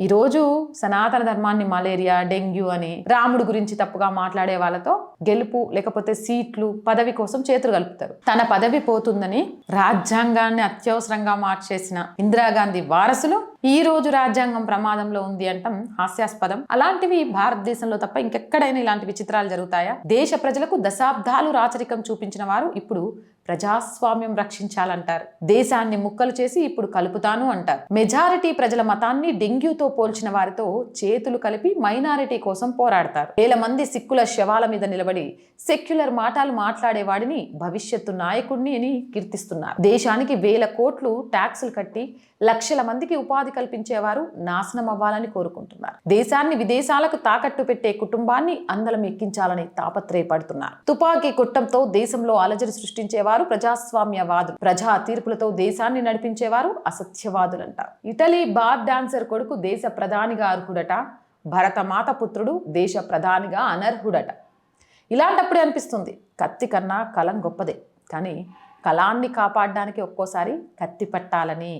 ఈరోజు సనాతన ధర్మాన్ని మలేరియా డెంగ్యూ అని రాముడు గురించి తప్పుగా మాట్లాడే వాళ్ళతో గెలుపు లేకపోతే సీట్లు పదవి కోసం చేతులు కలుపుతారు. తన పదవి పోతుందని రాజ్యాంగాన్ని అత్యవసరంగా మార్చేసిన ఇందిరాగాంధీ వారసులు ఈ రోజు రాజ్యాంగం ప్రమాదంలో ఉంది అంటాం హాస్యాస్పదం. అలాంటివి భారతదేశంలో తప్ప ఇంకెక్కడైనా ఇలాంటి విచిత్రాలు జరుగుతాయా? దేశ ప్రజలకు దశాబ్దాలు రాచరికం చూపించిన వారు ఇప్పుడు ప్రజాస్వామ్యం రక్షించాలంటారు. దేశాన్ని ముక్కలు చేసి ఇప్పుడు కలుపుతాను అంటారు. మెజారిటీ ప్రజల మతాన్ని డెంగ్యూతో పోల్చిన వారితో చేతులు కలిపి మైనారిటీ కోసం పోరాడతారు. వేల మంది సిక్కుల శవాల మీద నిలబడి సెక్యులర్ మాటలు మాట్లాడేవాడిని భవిష్యత్తు నాయకుడిని అని కీర్తిస్తున్నారు. దేశానికి వేల కోట్లు ట్యాక్సులు కట్టి లక్షల మందికి ఉపాధి కల్పించేవారు నాశనం అవ్వాలని కోరుకుంటున్నారు. దేశాన్ని విదేశాలకు తాకట్టు పెట్టే కుటుంబాన్ని అందలం ఎక్కించాలని తాపత్రయపడుతున్నారు. తుపాకీ కుట్టంతో దేశంలో అలజడి సృష్టించేవారు ప్రజాస్వామ్యవాదులు. ప్రజా తీర్పులతో దేశాన్ని నడిపించేవారు అసత్యవాదులంటారు. ఇటలీ బార్ డాన్సర్ కొడుకు దేశ ప్రధానిగా అర్హుడట భరతమాత పుత్రుడు దేశ ప్రధానిగా అనర్హుడట. ఇలాంటప్పుడే అనిపిస్తుంది కత్తి కన్నా కలం గొప్పదే. కానీ కళాన్ని కాపాడడానికి ఒక్కోసారి కత్తి పట్టాలని